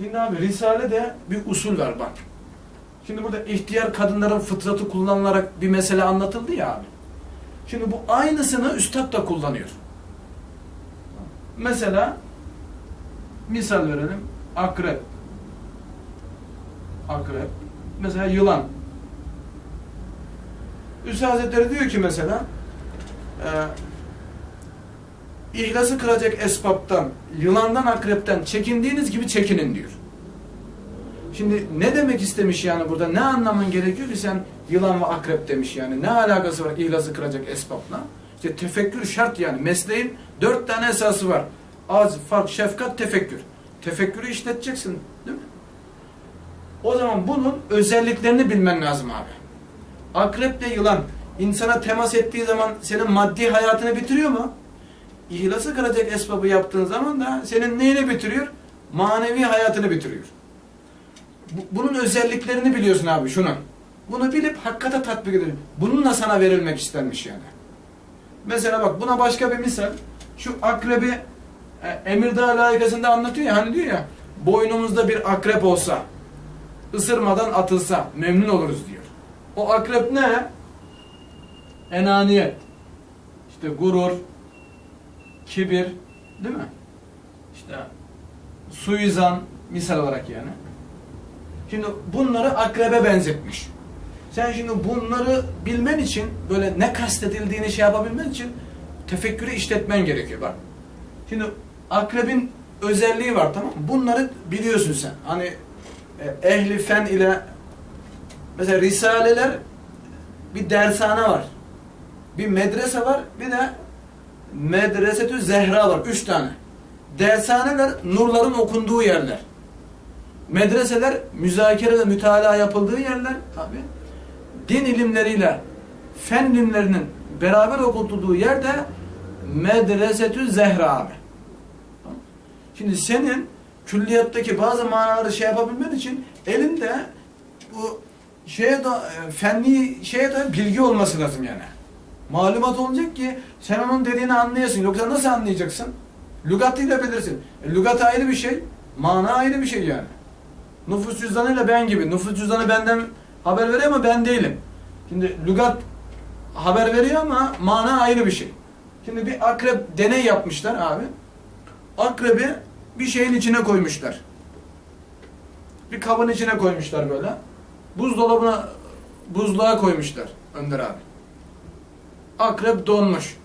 Şimdi abi Risale'de bir usul var bak. Şimdi burada ihtiyar kadınların fıtratı kullanılarak bir mesele anlatıldı ya abi. Şimdi bu aynısını üstad da kullanıyor. Mesela misal verelim. Akrep. Akrep. Mesela yılan. Üstad Hazretleri diyor ki mesela e, ihlası kıracak esbaptan, yılandan, akrepten çekindiğiniz gibi çekinin diyor. Şimdi ne demek istemiş yani burada? Ne anlamın gerekiyor ki sen yılan ve akrep demiş yani? Ne alakası var ihlası kıracak esbapla? İşte tefekkür şart yani. Mesleğin dört tane esası var. Az, fark, şefkat, tefekkür. Tefekkürü işleteceksin değil mi? O zaman bunun özelliklerini bilmen lazım abi. Akreple yılan insana temas ettiği zaman senin maddi hayatını bitiriyor mu? İhlası kıracak esbabı yaptığın zaman da senin neyini bitiriyor? Manevi hayatını bitiriyor. Bu- Bunun özelliklerini biliyorsun abi şunu. Bunu bilip hakikate tatbik edelim. Bununla sana verilmek istenmiş yani. Mesela bak buna başka bir misal. Şu akrebi e, Emirdağ layıkasında anlatıyor ya hani diyor ya boynumuzda bir akrep olsa ısırmadan atılsa memnun oluruz diyor. O akrep ne? Enaniyet. İşte gurur, kibir, değil mi? İşte suizan misal olarak yani. Şimdi bunları akrebe benzetmiş. Sen şimdi bunları bilmen için böyle ne kastedildiğini şey yapabilmen için tefekkürü işletmen gerekiyor bak. Şimdi akrebin özelliği var tamam mı? Bunları biliyorsun sen. Hani e, ehli fen ile mesela risaleler bir dershane var. Bir medrese var. Bir de medresetü zehra var. Üç tane. Dershaneler nurların okunduğu yerler. Medreseler müzakere ve mütalaa yapıldığı yerler abi. Din ilimleriyle fen ilimlerinin beraber okutulduğu yerde medresetü zehra abi. Şimdi senin külliyattaki bazı manaları şey yapabilmen için elinde bu şeye da fenli şeye de bilgi olması lazım yani. Malumat olacak ki sen onun dediğini anlayasın. Yoksa nasıl anlayacaksın? Lügatıyla bilirsin. E, lügat ayrı bir şey, mana ayrı bir şey yani. Nüfus cüzdanıyla ben gibi. Nüfus cüzdanı benden haber veriyor ama ben değilim. Şimdi lügat haber veriyor ama mana ayrı bir şey. Şimdi bir akrep deney yapmışlar abi. Akrebi bir şeyin içine koymuşlar. Bir kabın içine koymuşlar böyle. Buzdolabına buzluğa koymuşlar Önder abi. Akrep donmuş.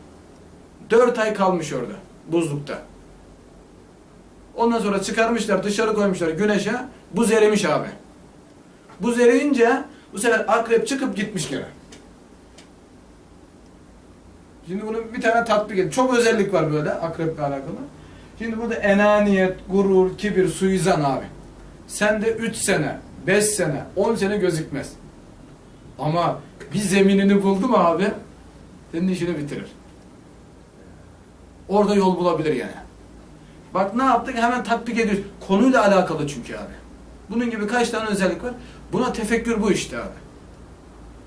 Dört ay kalmış orada buzlukta. Ondan sonra çıkarmışlar dışarı koymuşlar güneşe. Buz erimiş abi. Buz eriyince bu sefer akrep çıkıp gitmiş gene. Şimdi bunu bir tane tatbik edin. Çok özellik var böyle akreple alakalı. Şimdi burada enaniyet, gurur, kibir, suizan abi. Sende 3 sene, 5 sene, 10 sene gözükmez. Ama bir zeminini buldu mu abi senin işini bitirir. Orada yol bulabilir yani. Bak ne yaptık? Hemen tatbik ediyoruz. Konuyla alakalı çünkü abi. Bunun gibi kaç tane özellik var? Buna tefekkür bu işte abi.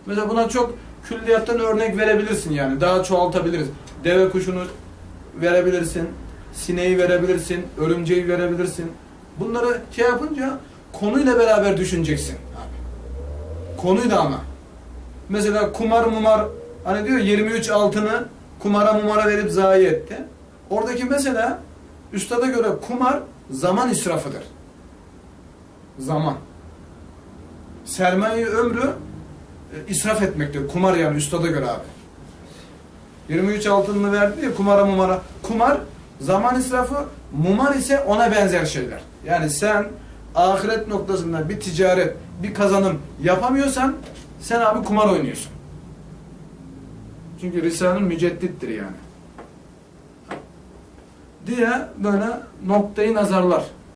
Mesela buna çok külliyattan örnek verebilirsin yani. Daha çoğaltabiliriz. Deve kuşunu verebilirsin. Sineği verebilirsin. Örümceği verebilirsin. Bunları şey yapınca konuyla beraber düşüneceksin abi. Konuyla ama. Mesela kumar mumar hani diyor 23 altını kumara mumara verip zayi etti. Oradaki mesela üstada göre kumar zaman israfıdır. Zaman. Sermaye ömrü e, israf etmektir. Kumar yani üstada göre abi. 23 altınını verdi ya kumara mumara. Kumar zaman israfı, mumar ise ona benzer şeyler. Yani sen ahiret noktasında bir ticaret, bir kazanım yapamıyorsan sen abi kumar oynuyorsun. Çünkü müceddittir yani. Diye böyle noktayı nazarlar.